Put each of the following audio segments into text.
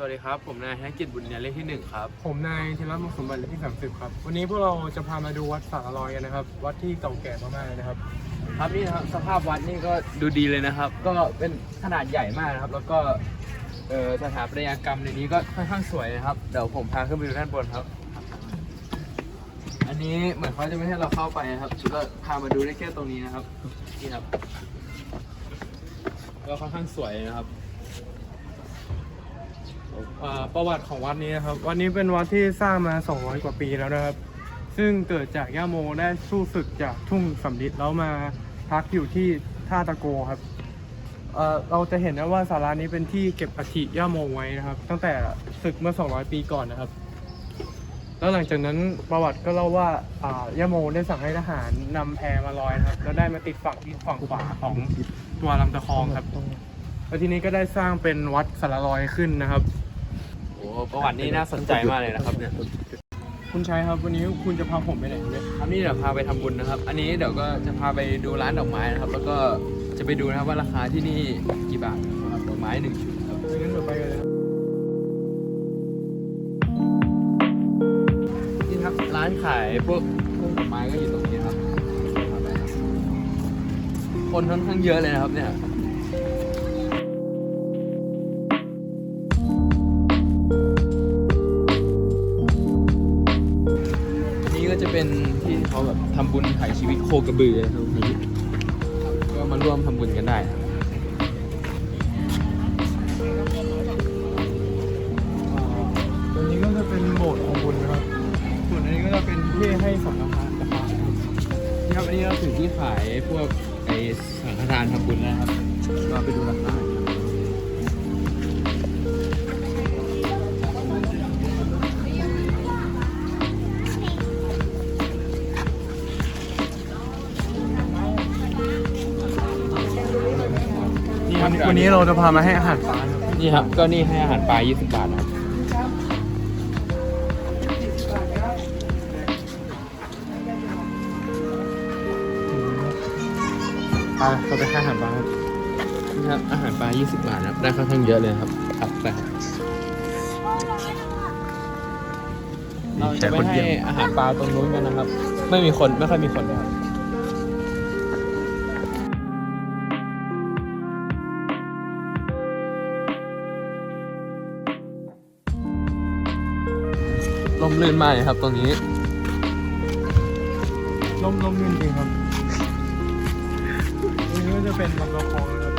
สวัสดีครับ ผมนายธนกิจบุญญาเลขที่หนึ่งครับ ผมนายธีรมุขสมบัติเลขที่ 30 ครับ วันนี้พวกเราจะพามาดูวัดสารลอยกันนะครับ วัดที่เก่าแก่มากๆเลยนะครับ ครับนี่นะครับสภาพวัดนี่ก็ดูดีเลยนะครับ ก็เป็นขนาดใหญ่มากนะครับ แล้วก็เอ่อสถาปัตยกรรมในนี้ก็ค่อนข้างสวยนะครับ เดี๋ยวผมพาขึ้นไปดูด้านบนครับ อันนี้เหมือนเขาจะไม่ให้เราเข้าไปนะครับก็พามาดูได้แค่ตรงนี้นะครับ นี่ครับ ก็ค่อนข้างสวยนะครับ อ่าประวัติของวัดนี้นะครับ วัดนี้เป็นวัดที่สร้างมา 200 กว่าปีแล้วนะครับ ซึ่งเกิดจากย่าโมได้สู้ศึกจากทุ่งสำลิดแล้วมาพักอยู่ที่ท่าตะโกครับเอ่อเราจะเห็นนะว่าศาลานี้เป็นที่เก็บอัฐิย่าโมไว้นะครับ ตั้งแต่ศึกเมื่อ 200 ปีก่อนนะครับ แล้วหลังจากนั้นประวัติก็เล่าว่าอ่าย่าโมได้สั่งให้ทหารนำแพมาลอยนะครับ แล้วได้มาติดฝั่งที่ฝั่งขวาของตัวลำตะคองครับ แล้วทีนี้ก็ได้สร้างเป็นวัดสารลอยขึ้นนะครับ โอ้ประวัตินี่น่าสนใจมากเลยนะครับเนี่ยคุณชัยครับวันนี้คุณจะพาผมไปไหนเนี่ยครับนี่เดี๋ยวพาไปทำบุญนะครับ อันนี้เดี๋ยวก็จะพาไปดูร้านดอกไม้นะครับ แล้วก็จะไปดูนะครับว่าราคาที่นี่กี่บาทสำหรับดอกไม้หนึ่งชุดครับงั้นเดี๋ยวไปกันเลยครับนี่ครับร้านขายพวกพวกดอกไม้ก็อยู่ตรงนี้ครับคนค่อนข้างเยอะเลยนะครับเนี่ย ที่เขาแบบทำบุญถ่ายชีวิตโคกระบือตรงนี้ก็มาร่วมทำบุญกันได้ครับอ่าตัวนี้ก็จะเป็นโบสถ์ของบุญนะครับส่วนอันนี้ก็จะเป็นที่ให้สังฆทานนะครับนี่ครับอันนี้เราถึงที่ขายพวกไอสังฆทานทำบุญนะครับก็ไปดูราคา วันนี้เราจะพามาให้อาหารปลาครับนี่ครับ ก็นี่ให้อาหารปลา 20 บาทนะครับไปเราไปให้อาหารปลาครับนี่ครับ อาหารปลา 20 บาทนะครับ ได้ค่อนข้างเยอะเลยครับครับไปครับเราจะไปให้อาหารปลาตรงนู้นกันนะครับ ไม่มีคน ไม่ค่อยมีคนเลยครับ ลมลื่นมากเลยครับตรงนี้ล่มล่มลื่นจริงครับตรงนี้ก็จะเป็นลำตะคองนะครับ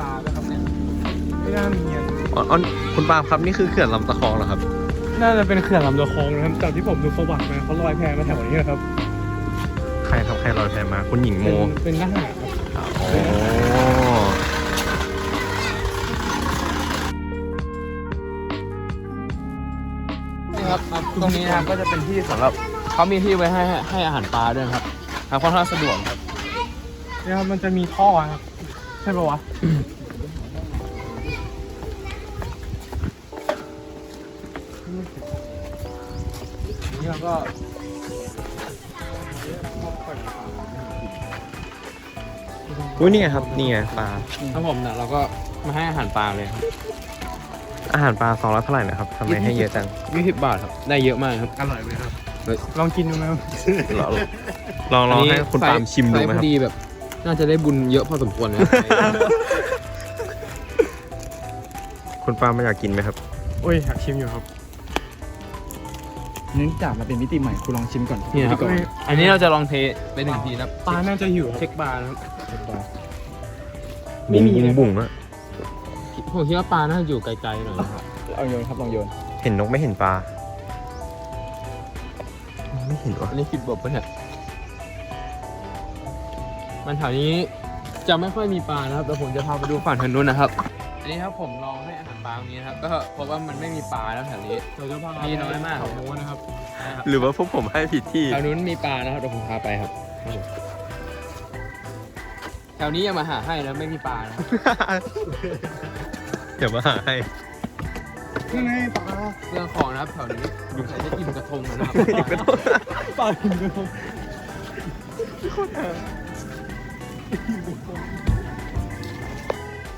ตาแล้วครับเนี่ยไม่น่ามีเงียนอ๋ออ๋อคุณปาล์มครับนี่คือเขื่อนลำตะคองเหรอครับ น่าจะเป็นเขื่อนลำตะคองนะครับจากที่ผมดูประวัติมาเขาลอยแพมาแถวนี้ครับ ใครครับใครลอยแพมา คุณหญิงโม เป็นเป็นทหารครับโอ้ นี่ครับ ตรงนี้นะครับก็จะเป็นที่สำหรับเขามีที่ไว้ให้ให้อาหารปลาด้วยนะครับทางค่อนข้างสะดวกครับเนี่ยครับมันจะมีท่อครับ ใช่ปะวะนี่เราก็อุ้ยนี่ไงครับนี่ไงปลาครับผมเนี่ยเราก็มาให้อาหารปลาเลยครับ อาหารปลาสองร้อยเท่าไหร่นะครับทำไมให้เยอะจัง20บาทครับ ได้เยอะมากครับ อร่อยไหมครับเฮ้ยลองกินดูไหมครับลองลองลองให้คุณปาล์มชิมดูไหมไซส์คพรับอดีแบบ น่าจะได้บุญเยอะพอสมควรเลยครับคุณปาล์มไม่อยากกินไหมครับโอ้ยอยากชิมอยู่ครับเนื่องจากมันเป็นมิติใหม่คุณลองชิมก่อนนี่นะครับไม่อันนี้เราจะลองเทไปหนึ่งทีนะครับปลาน่าจะหิวครับเช็คปลานะครับไม่มีบุ้งเลยบุ้งอะ ผมคิดว่าปลาน่าจะอยู่ไกลๆหน่อยนะครับเอาโยนครับลองโยนเห็นนกไม่เห็นปลา ไม่เห็นวะอันนี้คิดบบปะเนี่ยมันแถวนี้จะไม่ค่อยมีปลานะครับแต่ผมจะพาไปดูฝั่งทางนู้นนะครับ อันนี้ครับผมลองให้อาหารปลาตรงนี้นะครับ ก็พบว่ามันไม่มีปลาแล้วแถวนี้ เราจะพามีน้อยมาก เขโม้นะครับนะครับหรือว่าพวกผมให้ผิดที่ แถวนู้นมีปลานะครับเดี๋ยวผมพาไปครับครับผมแถวนี้อย่ามาหาให้นะไม่มีปลานะครับ เดี๋ยวมาหาให้นี่ไงปลาเรื่องของนะครับแถวนี้ดูใส่จะอิ่มกระทงแล้วนะครับปลาถึงกระทง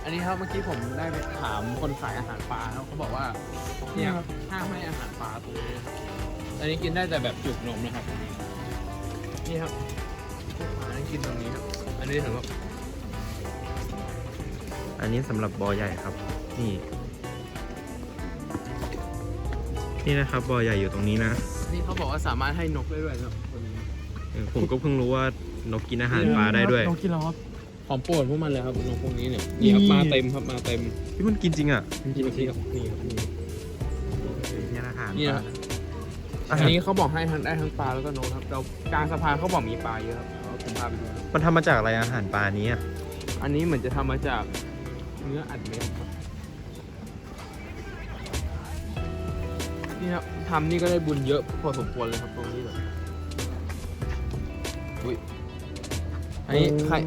อันนนี้ครับเมื่อกี้ผมได้ไปถามคนขายอาหารปลาครับเขาบอกว่าเนี่ยห้ามให้อาหารปลาตรงนี้นะครับอันนี้กินได้แต่แบบจุกนมนะครับ นี่ครับพวกปลาให้กินตรงนี้ครับ อันนี้ถือว่า อันนี้สำหรับบ่อใหญ่ครับ นี่ นี่นะครับบ่อใหญ่อยู่ตรงนี้นะนี่เขาบอกว่าสามารถให้นกได้ด้วยครับตัวนี้เออผมก็เพิ่งรู้ว่านกกินอาหารปลาได้ด้วย น้องกินแล้วครับ ของโปรดพวกมันเลยครับนกพวกนี้เนี่ยนี่ครับนี่ มาเต็มครับมาเต็มที่มันกินจริงอะจริงๆครับนี่ครับนี่นี่อาหารนี่ปนะลาอันนี้เขาบอกให้ทั้งได้ทั้งปลาแล้วก็นกครับเรากลางสะพานเขาบอกมีปลาเยอะครับเอาผมพาไปดูครับมันทำมาจากอะไรอาหารปลานี้อะอันนี้เหมือนจะทำมาจาก เนื้ออัดเม็ดครับนี่ครับทำนี่ก็ได้บุญเยอะพอสมควรเลยครับตรงนี้แบบอุ้ยอันนี้ไข่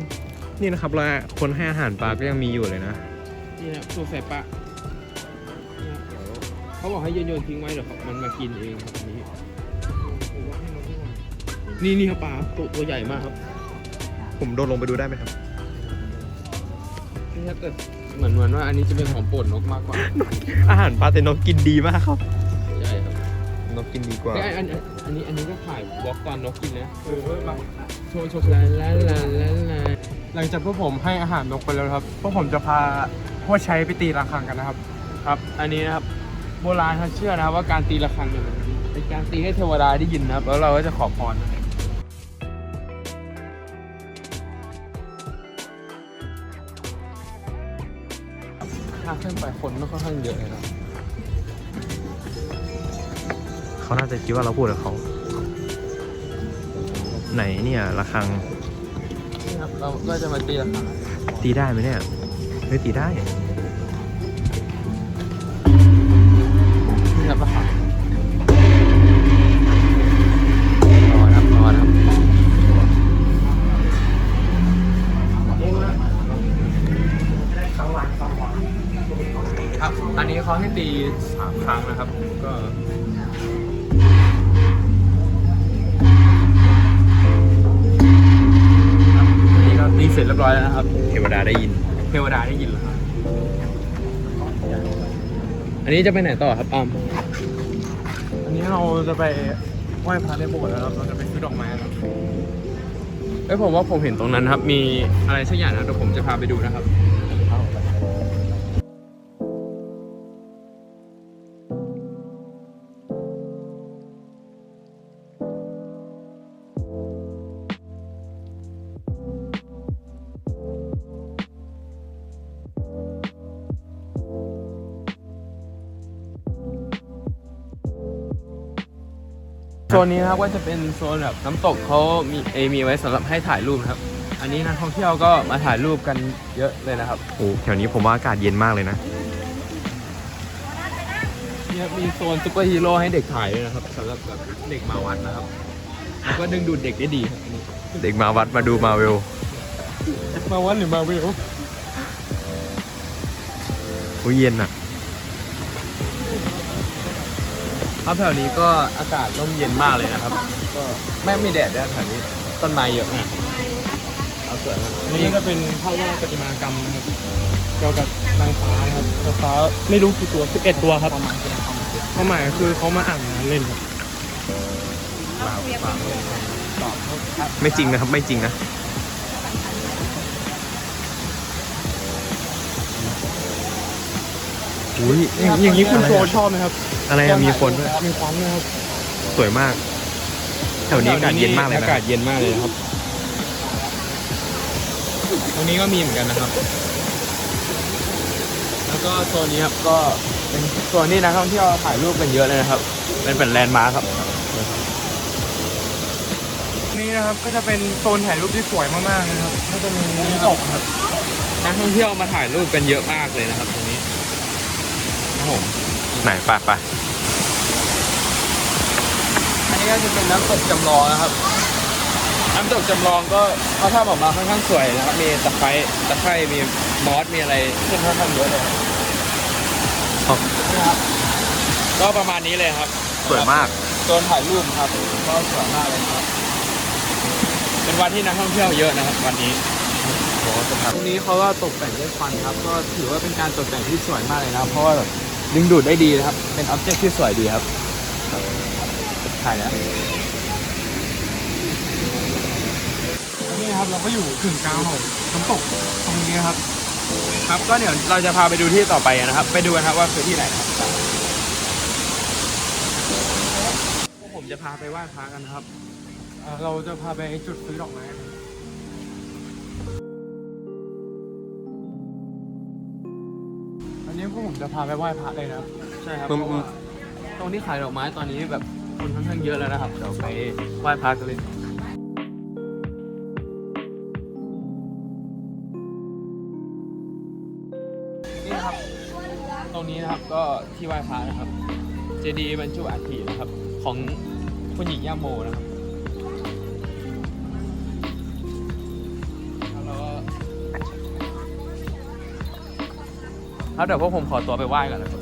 นี่นะครับแล้วคนให้อาหารปลาก็ยังมีอยู่เลยนะ นี่ครับตัวใส่ปลานี่ครับเดี๋ยวเขาบอกให้โยนโยนๆทิ้งไว้เดี๋ยวเขามันมากินเองครับอันนี้ นี่นี่ครับปลาตัวตัวใหญ่มากครับ ผมโดนลงไปดูได้ไหมครับ นี่ถ้าเกิด เหมือนเหมือนว่าอันนี้จะเป็นของโปรดนกมากกว่า อาหารปลาแต่นกกินดีมากครับ ใช่ครับนกกินดีกว่าไอ้ยอันอันอันนี้อันนี้ก็ถ่ายวอล์กตอนนกกินนะเออมาโชว์โชว์ลาลาลาลาลาหลังจากพวกผมให้อาหารนกไปแล้วครับ พวกผมจะพาพวกใช้ไปตีระฆังกันนะครับ ครับ อันนี้นะครับ โบราณเขาเชื่อนะครับว่าการตีระฆังเนี่ยมันเป็นการตีให้เทวดาได้ยินนะครับ แล้วเราก็จะขอพรนะครับ คนก็ค่อนข้างเยอะเลยนะครับเขาน่าจะคิดว่าเราพูดกับเขา ไหนเนี่ยระฆังนี่ครับเราก็จะมาตีระฆังตีได้ไหมเนี่ยไม่ตีได้ เขาให้ตีสามครั้งนะครับก็ครับอันนี้ก็ตีเสร็จเรียบร้อยแล้วนะครับ เทวดาได้ยิน เทวดาได้ยินแล้วครับอันนี้จะไปไหนต่อครับอามอันนี้เราจะไปไหว้พระในโบสถ์แล้วครับเราจะไปซื้อดอกไม้ครับเอ้ยผมว่าผมเห็นตรงนั้นครับ มีอะไรสักอย่างนะเดี๋ยวผมจะพาไปดูนะครับ โซนนี้นะครับก็จะเป็นโซนแบบน้ำตกเขามีเอยมีไว้สำหรับให้ถ่ายรูปนะครับ อันนี้นักท่องเที่ยวก็มาถ่ายรูปกันเยอะเลยนะครับโอ้แถวนี้ผมว่าอากาศเย็นมากเลยนะเนี่ยมีโซนซุปเปอร์ฮีโร่ให้เด็กถ่ายด้วยนะครับสำหรับแบบเด็กมาวัดนะครับแล้วก็ดึงดูดเด็กได้ดีครับเด็กมาวัดมาดูมาเวลมาวัดหรือมาวิวโอ้ยเย็นอะ ครับแถวนี้ก็อากาศร่มเย็นมากเลยนะครับ ก็ไม่มีแดดด้วยแถวนี้ต้นไม้เยอะมากเอาสวยมากอันนี้ก็เป็นภาพวาดประติมากรรมครับเกี่ยวกับนางฟ้าครับนางฟ้าไม่รู้กี่ตัว11ตัวครับความหมายคือเขามาอ่านงานเล่นครับไม่จริงนะครับไม่จริงนะ อุ้ยอย่างอย่างนี้คุณโชว์ชอบไหมครับอะไรอะมีคนด้วยมีความนะครับ สวยมาก แถวนี้อากาศเย็นมากเลยอานะกาศเย็นมากเลยนะครับ ตรงนี้ก็มีเหมือนกันนะครับ แล้วก็โซนนี้ครับก็เป็นโซนที่นักท่องเที่ยวถ่ายรูปกันเยอะเลยนะครับ เป็นเป็นแลนด์มาร์คครับ นี่นะครับก็จะเป็นโซนถ่ายรูปที่สวยมากๆนะครับก็จะมีน้ำตกครับ นักท่องเที่ยวมาถ่ายรูปกันเยอะมากเลยนะครับตรงนี้ ครับผมไหนไปไปอันนี้ก็จะเป็นน้ำตกจำลองนะครับ น้ำตกจำลองก็เขาทำออกมาค่อนข้างสวยนะครับ มีตะไคร้ตะไคร้มีมอสมีอะไรขึ้นค่อนข้างเยอะเลยครับครับนี่ครับ ก็ประมาณนี้เลยครับสวยมากโซนถ่ายรูปครับก็สวยมากเลยครับ เป็นวันที่นักท่องเที่ยวเยอะนะครับ วันนี้อ๋อสภาพตรงนี้เขาก็ตกแต่งด้วยควันครับ ก็ถือว่าเป็นการตกแต่งที่สวยมากเลยนะครับเพราะว่าแบบ ดึงดูดได้ดีนะครับ เป็นอ็อบเจกต์ที่สวยดีครับถ่ายแล้วนี่นะครับเราก็อยู่ถึงกลางของน้ำตกตรงนี้นะครับ ครับก็เดี๋ยวเราจะพาไปดูที่ต่อไปนะครับ ไปดูกันครับว่าคือที่ไหนนะครับพวกผมจะพาไปไหว้พระกันนะครับเอ่อเราจะพาไปจุดซื้อดอกไม้ ผมจะพาไปไหว้พระเลยนะครับใช่ครับมึง เพราะว่าตรงที่ขายดอกไม้ตอนนี้แบบคนค่อนข้างเยอะแล้วนะครับเดี๋ยวไปไหว้พระกันเลยนี่นะครับ ตรงนี้นะครับก็ที่ไหว้พระนะครับ เจดีย์บรรจุอัฐินะครับ ของคุณหญิงย่าโมนะครับ ครับเดี๋ยวพวกผมขอตัวไปไหว้กันนะครับ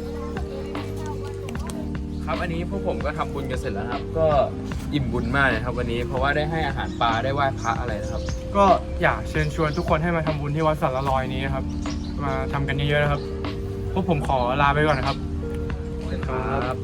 ครับอันนี้พวกผมก็ทำบุญกันเสร็จแล้วนะครับ ก็อิ่มบุญมากเลยครับวันนี้เพราะว่าได้ให้อาหารปลาได้ไหว้พระอะไรนะครับ ก็อยากเชิญชวนทุกคนให้มาทำบุญที่วัดสารลอยนี้นะครับ มาทำกันเยอะๆนะครับ พวกผมขอลาไปก่อนนะครับ ครับ